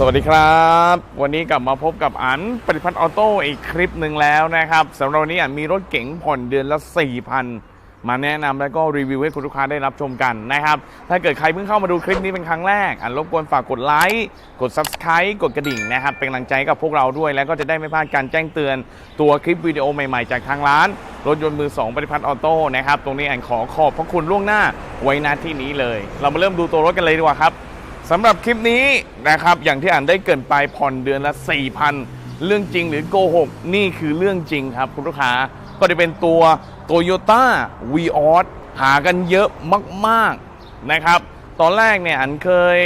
สวัสดีครับ วันนี้กลับมาพบกับอันปฏิพัฒน์ออโต้อีกคลิปหนึ่งแล้วนะครับสำหรับวันนี้อันมีรถเก๋งผ่อนเดือนละ 4,000 มาแนะนำแล้วก็รีวิวให้คุณลูกค้าได้รับชมกันนะครับ ถ้าเกิดใครเพิ่งเข้ามาดูคลิปนี้เป็นครั้งแรก อันรบกวนฝากกดไลค์กด Subscribe กดกระดิ่งนะครับ เป็นกำลังใจกับพวกเราด้วย แล้วก็จะได้ไม่พลาดการแจ้งเตือนตัวคลิปวิดีโอใหม่ๆ จากทางร้าน รถยนต์มือสองปฏิพัฒน์ออโต้นะครับตรงนี้อันขอขอบพระคุณล่วงหน้าไว้ณที่นี้เลย เรามาเริ่มดูตัวรถกันเลยดีกว่าครับ สำหรับคลิปนี้นะครับ อย่างที่อ่านได้เกินไปผ่อนเดือนละ 4,000 เรื่องจริงหรือโกหกนี่คือเรื่องจริงครับคุณลูกค้าก็จะเป็นตัว Toyota v ีออหากันเยอะมาก ๆ นะครับ ตอนแรกเนี่ยอันเคย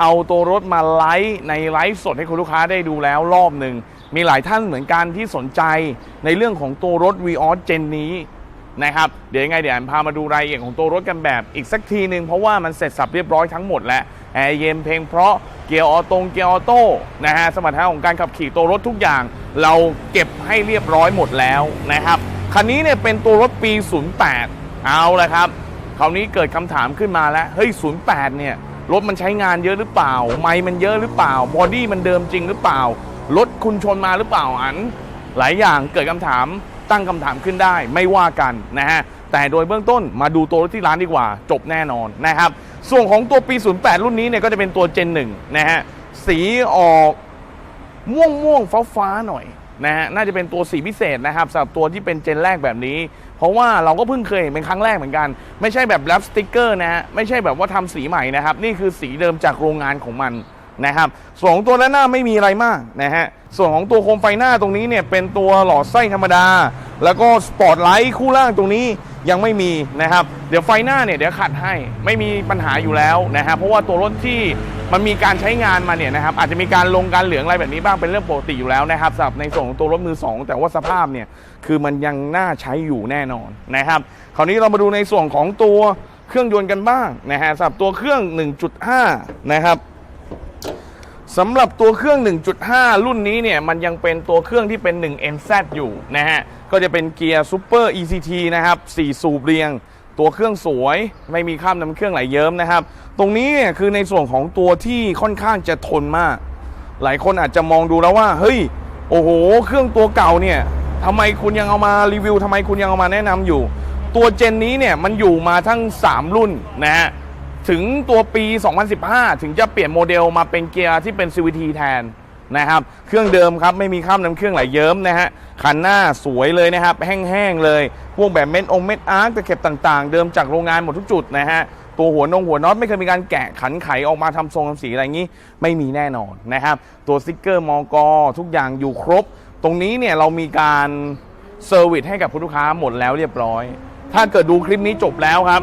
เอาตัวรถมาไลฟ์ในไลฟ์สดให้คุณลูกค้าได้ดูแล้วรอบหนึ่ง มีหลายท่านเหมือนกันที่สนใจในเรื่องของตัวรถ v ีออเจนนี้นะครับ เดี๋ยวยังไงเดี๋ยวอันพามาดูรายละเอียดของตัวรถกันแบบอีกสักทีหนึ่งเพราะว่ามันเสร็จสับเรียบร้อยทั้งหมดแล้ว แอร์เย็นเพลงเพราะเกียร์ออโตงเกียร์ออโต้นะฮะสมรรถนะของการขับขี่ตัวรถทุกอย่าง เราเก็บให้เรียบร้อยหมดแล้วนะครับคันนี้เนี่ยเป็นตัวรถปี 08 เอาละครับคราวนี้เกิดคำถามขึ้นมาแล้วเฮ้ย 08 เนี่ยรถมันใช้งานเยอะหรือเปล่า ไมล์มันเยอะหรือเปล่า บอดี้มันเดิมจริงหรือเปล่ารถคุณชนมาหรือเปล่าอัน หลายอย่างเกิดคำถามตั้งคำถามขึ้นได้ไม่ว่ากันนะฮะแต่โดยเบื้องต้นมาดูตัวรถที่ร้านดีกว่า จบแน่นอนนะครับ ส่วนของตัวปี 08 รุ่นนี้เนี่ยก็จะเป็นตัวเจนหนึ่งนะฮะสีออกม่วงม่วงฟ้าฟ้าๆหน่อยนะฮะน่าจะเป็นตัวสีพิเศษนะครับสำหรับตัวที่เป็นเจนแรกแบบนี้ เพราะว่าเราก็เพิ่งเคยเห็นเป็นครั้งแรกเหมือนกัน ไม่ใช่แบบแรปสติกเกอร์นะฮะไม่ใช่แบบว่าทำสีใหม่นะครับ นี่คือสีเดิมจากโรงงานของมัน นะครับ ส่วนของตัวด้านหน้าไม่มีอะไรมากนะฮะ ส่วนของตัวโคมไฟหน้าตรงนี้เนี่ยเป็นตัวหลอดไส้ธรรมดา แล้วก็สปอตไลท์คู่ล่างตรงนี้ยังไม่มีนะครับ เดี๋ยวไฟหน้าเนี่ยเดี๋ยวขัดให้ไม่มีปัญหาอยู่แล้วนะฮะเพราะว่าตัวรถที่มันมีการใช้งานมาเนี่ยนะครับอาจจะมีการลงการเหลืองอะไรแบบนี้บ้างเป็นเรื่องปกติอยู่แล้วนะครับสำหรับในส่วนของตัวรถมือสองแต่ว่าสภาพเนี่ยคือมันยังน่าใช้อยู่แน่นอนนะครับ คราวนี้เรามาดูในส่วนของตัวเครื่องยนต์กันบ้างนะฮะสำหรับตัวเครื่อง 1.5 นะครับ สำหรับตัวเครื่อง 1.5 รุ่นนี้เนี่ย มันยังเป็นตัวเครื่องที่เป็น 1NZ อยู่นะฮะ ก็จะเป็นเกียร์ซูเปอร์ ECT นะครับ 4 สูบเรียง ตัวเครื่องสวย ไม่มีข้ามน้ำเครื่องไหลเยิ้มนะครับ ตรงนี้เนี่ยคือในส่วนของตัวที่ค่อนข้างจะทนมาก หลายคนอาจจะมองดูแล้วว่า เฮ้ย โอ้โห เครื่องตัวเก่าเนี่ยทำไมคุณยังเอามารีวิวทำไมคุณยังเอามาแนะนำอยู่ ตัวเจนนี้เนี่ยมันอยู่มาทั้ง 3 รุ่นนะฮะ ถึงตัวปี 2015 ถึงจะเปลี่ยนโมเดลมาเป็นเกียร์ที่เป็น CVT แทนนะครับ เครื่องเดิมครับไม่มีข้ามน้ำเครื่องไหลเยิ้มนะฮะคันหน้าสวยเลยนะครับแห้งๆเลยพวกแบบเม็ดองเม็ดอาร์ตตะเข็บต่างๆ เดิมจากโรงงานหมดทุกจุดนะฮะตัวหัวนงหัวน็อตไม่เคยมีการแกะขันไขออกมาทำทรงทำสีอะไรอย่างนี้ ไม่มีแน่นอนนะครับตัวสติ๊กเกอร์มอกอทุกอย่างอยู่ครบ ตรงนี้เนี่ยเรามีการเซอร์วิสให้กับผู้ลูกค้าหมดแล้วเรียบร้อย ถ้าเกิดดูคลิปนี้จบแล้วครับ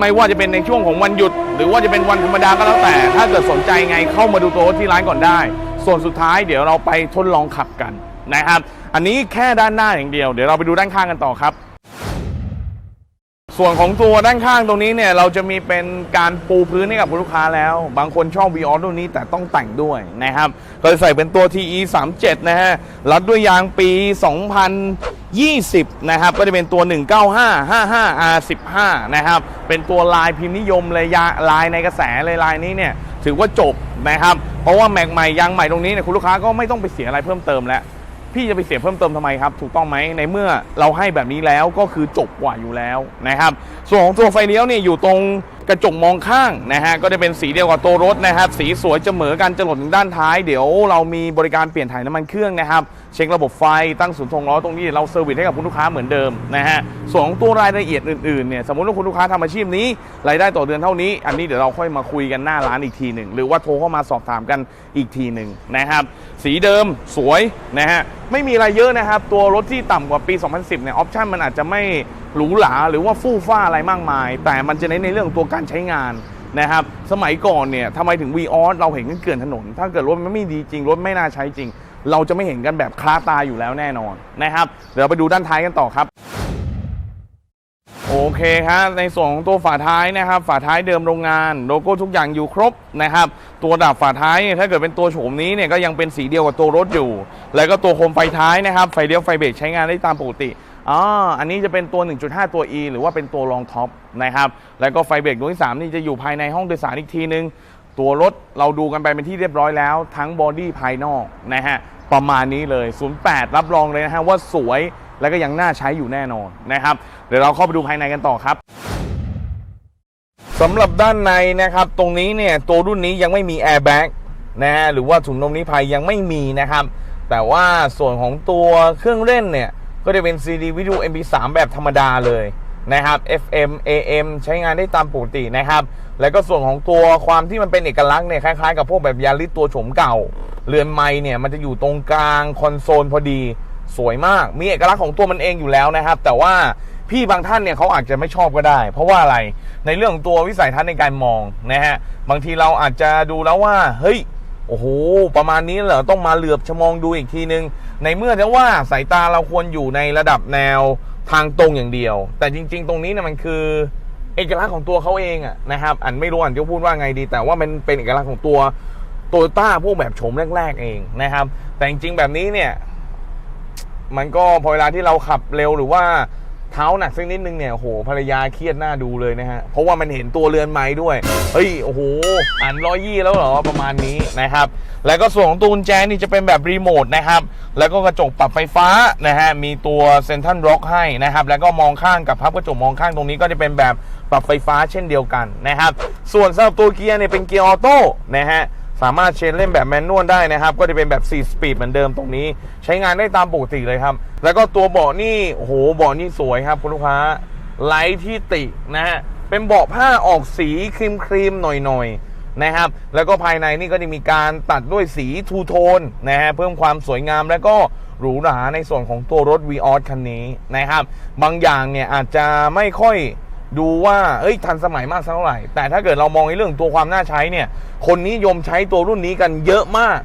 ไม่ว่าจะเป็นในช่วงของวันหยุด หรือว่าจะเป็นวันธรรมดาก็แล้วแต่ ถ้าเกิดสนใจไงเข้ามาดูตัวรถที่ร้านก่อนได้ ส่วนสุดท้ายเดี๋ยวเราไปทดลองขับกันนะครับ อันนี้แค่ด้านหน้าอย่างเดียว เดี๋ยวเราไปดูด้านข้างกันต่อครับ ส่วนของตัวด้านข้างตรงนี้เนี่ยเราจะมีเป็นการปูพื้นให้กับลูกค้าแล้ว บางคนชอบ v ีออตัวนี้แต่ต้องแต่งด้วยนะครับก็จะใส่เป็นตัว TE 3 7 นะฮะรัดด้วยยางปี 20 นะครับ ก็จะเป็นตัว 195 55 R15 นะครับ เป็นตัวลายพิมพ์นิยมเลยยาลายในกระแสเลยลายนี้เนี่ย ถือว่าจบนะครับ เพราะว่าแม็กใหม่ยางใหม่ตรงนี้เนี่ยคุณลูกค้าก็ไม่ต้องไปเสียอะไรเพิ่มเติมแล้ว พี่จะไปเสียเพิ่มเติมทำไมครับ ถูกต้องไหมในเมื่อเราให้แบบนี้แล้วก็คือจบกว่าอยู่แล้วนะครับ ส่วนของตัวไฟเลี้ยวเนี่ยอยู่ตรงกระจกมองข้างนะฮะก็จะเป็นสีเดียวกับตัวรถนะครับ สีสวยจะเหมือกันจะหลดถึงด้านท้าย เดี๋ยวเรามีบริการเปลี่ยนถ่ายน้ำมันเครื่องนะครับเช็คระบบไฟตั้งศูนย์ทงล้อตรงนี้เราเซอร์วิสให้กับคุณลูกค้าเหมือนเดิมนะฮะส่วนของตัวรายละเอียดอื่นๆเนี่ยสมมติว่าคุณลูกค้าทำอาชีพนี้รายได้ต่อเดือนเท่านี้ อันนี้เดี๋ยวเราค่อยมาคุยกันหน้าร้านอีกทีหนึ่งหรือว่าโทรเข้ามาสอบถามกันอีกทีหนึ่งนะครับสีเดิมสวยนะฮะไม่มีอะไรเยอะนะครับตัวรถที่ต่ำกว่าปี 2010เนี่ยออปชั่นมันอาจจะไม่หรูหราหรือว่าฟู่ฟ้าอะไรมากมาย แต่มันจะเน้นในเรื่องตัวการใช้งานนะครับสมัยก่อนเนี่ยทำไมถึง v ีออสเราเห็นกันเกลื่อนถนน ถ้าเกิดรถมันไม่ดีจริงรถไม่น่าใช้จริง เราจะไม่เห็นกันแบบคลาตาอยู่แล้วแน่นอนนะครับ เดี๋ยวไปดูด้านท้ายกันต่อครับ โอเคครับในส่วนของตัวฝาท้ายนะครับ ฝาท้ายเดิมโรงงานโลโก้ทุกอย่างอยู่ครบนะครับ ตัวดับฝาท้ายเนี่ยถ้าเกิดเป็นตัวโฉมนี้เนี่ยก็ยังเป็นสีเดียวกับตัวรถอยู่ แล้วก็ตัวโคมไฟท้ายนะครับไฟเลี้ยวไฟเบรกใช้งานได้ตามปกติอ๋ออันนี้จะเป็นตัว 1.5 ตัว E หรือว่าเป็นตัวรองท็อปนะครับ แล้วก็ไฟเบรกดวงที่ 3 นี่จะอยู่ภายในห้องโดยสารอีกทีนึง ตัวรถเราดูกันไปเป็นที่เรียบร้อยแล้ว ทั้งบอดี้ภายนอกนะฮะประมาณนี้เลย 08 รับรองเลยนะฮะว่าสวยแล้วก็ยังน่าใช้อยู่แน่นอนนะครับ เดี๋ยวเราเข้าไปดูภายในกันต่อครับสำหรับด้านในนะครับ ตรงนี้เนี่ยตัวรุ่นนี้ยังไม่มีแอร์แบ็กนะฮะหรือว่าถุงลมนิรภัยยังไม่มีนะครับ แต่ว่าส่วนของตัวเครื่องเล่นเนี่ย ก็จะเป็น CD วิดีโอ MP3 แบบธรรมดาเลย นะครับ FM AM ใช้งานได้ตามปกตินะครับ แล้วก็ส่วนของตัวความที่มันเป็นเอกลักษณ์เนี่ยคล้ายๆกับพวกแบบยาริสตัวโฉมเก่า เรือนไม้เนี่ยมันจะอยู่ตรงกลางคอนโซลพอดีสวยมาก มีเอกลักษณ์ของตัวมันเองอยู่แล้วนะครับ แต่ว่าพี่บางท่านเนี่ยเขาอาจจะไม่ชอบก็ได้ เพราะว่าอะไรในเรื่องของตัววิสัยทัศน์ในการมองนะฮะบางทีเราอาจจะดูแล้วว่าเฮ้ย โอ้โห ประมาณนี้เหรอ ต้องมาเหลือบชะมองดูอีกทีนึง ในเมื่อจะว่าสายตาเราควรอยู่ในระดับแนวทางตรงอย่างเดียว แต่จริง ๆ ตรงนี้เนี่ยมันคือ เอกลักษณ์ของตัวเขาเองอะนะครับ อันไม่รู้อันจะพูดว่าไงดี แต่ว่ามันเป็นเอกลักษณ์ของตัวโตโยต้าพวกแบบโฉมแรก ๆ เองนะครับ แต่จริงๆแบบนี้เนี่ย มันก็พอเวลาที่เราขับเร็วหรือว่า เท้าหนักสักนิดนึงเนี่ยโหภรรยาเครียดหน้าดูเลยนะฮะ เพราะว่ามันเห็นตัวเรือนไม้ด้วย เฮ้ย โอ้โห อ่านร้อยยี่แล้วเหรอ ประมาณนี้นะครับ แล้วก็ส่วนของตัวกุญแจนี่จะเป็นแบบรีโมทนะครับ แล้วก็กระจกปรับไฟฟ้านะฮะ มีตัวเซนทันร็อกให้นะครับ แล้วก็มองข้างกับพับกระจกมองข้างตรงนี้ก็จะเป็นแบบปรับไฟฟ้าเช่นเดียวกันนะครับ ส่วนสำหรับตัวเกียร์เนี่ยเป็นเกียร์ออโต้นะฮะ สามารถเชนเล่นแบบแมนนวลได้นะครับ ก็จะเป็นแบบ 4 สปีดเหมือนเดิมตรงนี้ ใช้งานได้ตามปกติเลยครับ แล้วก็ตัวเบาะนี่โอ้โหเบาะนี่สวยครับคุณลูกค้าไลท์ที่ตินะฮะเป็นเบาะผ้าออกสีครีมครีมๆหน่อยๆนะครับ แล้วก็ภายในนี่ก็จะมีการตัดด้วยสีทูโทนนะฮะเพิ่มความสวยงามแล้วก็หรูหราในส่วนของตัวรถ v ีออสคันนี้นะครับ บางอย่างเนี่ยอาจจะไม่ค่อย ดูว่าเอ้ยทันสมัยมากสักเท่าไหร่ แต่ถ้าเกิดเรามองในเรื่องตัวความน่าใช้เนี่ย คนนิยมใช้ตัวรุ่นนี้กันเยอะมาก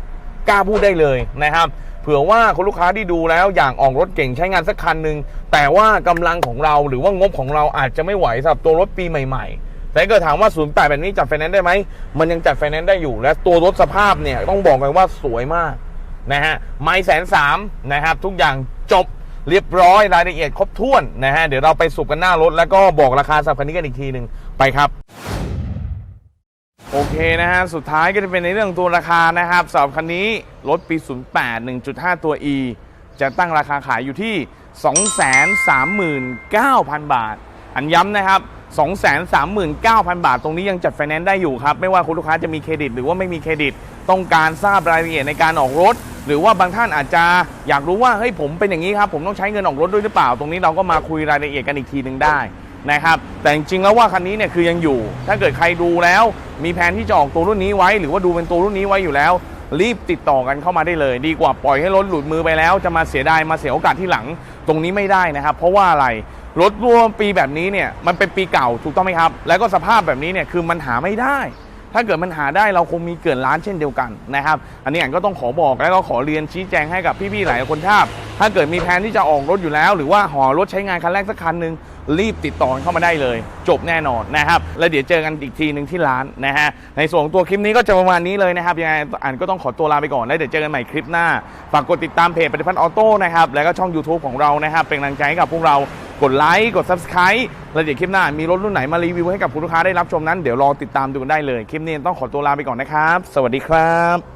กล้าพูดได้เลยนะครับเผื่อว่าคุณลูกค้าที่ดูแล้วอยากออกรถเก่งใช้งานสักคันหนึ่งแต่ว่ากำลังของเราหรือว่างบของเราอาจจะไม่ไหวสำหรับตัวรถปีใหม่ๆ แต่เกิดถามว่าศูนย์แปดแบบนี้จัดไฟแนนซ์ได้ไหมมันยังจัดไฟแนนซ์ได้อยู่และตัวรถสภาพเนี่ยต้องบอกเลยว่าสวยมากนะฮะไม่แสนสามนะครับทุกอย่างจบ เรียบร้อยรายละเอียดครบถ้วนนะฮะเดี๋ยวเราไปสุกกันหน้ารถแล้วก็บอกราคาสับคันนี้กันอีกทีหนึ่งไปครับโอเคนะฮะ สุดท้ายก็จะเป็นในเรื่องตัวราคานะครับสำหรับคันนี้รถปี 08 1.5 ตัว E จะตั้งราคาขายอยู่ที่ 239,000 บาท อันย้ำนะครับ 239,000 บาท ตรงนี้ยังจัดไฟแนนซ์ได้อยู่ครับ ไม่ว่าคุณลูกค้าจะมีเครดิต หรือว่าไม่มีเครดิต ต้องการทราบรายละเอียดในการออกรถ หรือว่าบางท่านอาจจะอยากรู้ว่าเฮ้ยผมเป็นอย่างนี้ครับ ผมต้องใช้เงินออกรถด้วยหรือเปล่า ตรงนี้เราก็มาคุยรายละเอียดกันอีกทีหนึ่งได้นะครับแต่จริงๆแล้วว่าคันนี้เนี่ยคือยังอยู่ ถ้าเกิดใครดูแล้ว มีแผนที่จะออกตัวรุ่นนี้ไว้ หรือว่าดูเป็นตัวรุ่นนี้ไว้อยู่แล้ว รีบติดต่อกันเข้ามาได้เลย ดีกว่าปล่อยให้รถหลุดมือไปแล้ว จะมาเสียดายมาเสียโอกาสที่หลัง ตรงนี้ไม่ได้นะครับ เพราะว่าอะไร รถรวมปีแบบนี้เนี่ยมันเป็นปีเก่าถูกต้องไหมครับ แล้วก็สภาพแบบนี้เนี่ยคือมันหาไม่ได้ ถ้าเกิดมันหาได้เราคงมีเกินล้านเช่นเดียวกันนะครับ อันนี้อันก็ต้องขอบอกแล้วก็ขอเรียนชี้แจงให้กับพี่ๆหลายคนทราบ ถ้าเกิดมีแผนที่จะออกรถอยู่แล้ว หรือว่าหอรถใช้งานคันแรกสักคันหนึ่งรีบติดต่อเข้ามาได้เลย จบแน่นอนนะครับ แล้วเดี๋ยวเจอกันอีกทีหนึ่งที่ร้านนะฮะในส่วนของตัวคลิปนี้ก็จะประมาณนี้เลยนะครับยังไงอันก็ต้องขอตัวลาไปก่อนแล้วเดี๋ยวเจอกันใหม่คลิปหน้าฝากกดติดตามเพจปฏิพัฒน์ออโต้นะครับแล้วก็ช่อง YouTube ของเรานะครับเป็นกำลังใจให้กับพวกเรา กดไลค์กด Subscribe แล้วเดี๋ยวคลิปหน้ามีรถรุ่นไหนมารีวิวให้กับคุณลูกค้าได้รับชมนั้นเดี๋ยวรอติดตามดูกันได้เลย คลิปนี้ต้องขอตัวลาไปก่อนนะครับ สวัสดีครับ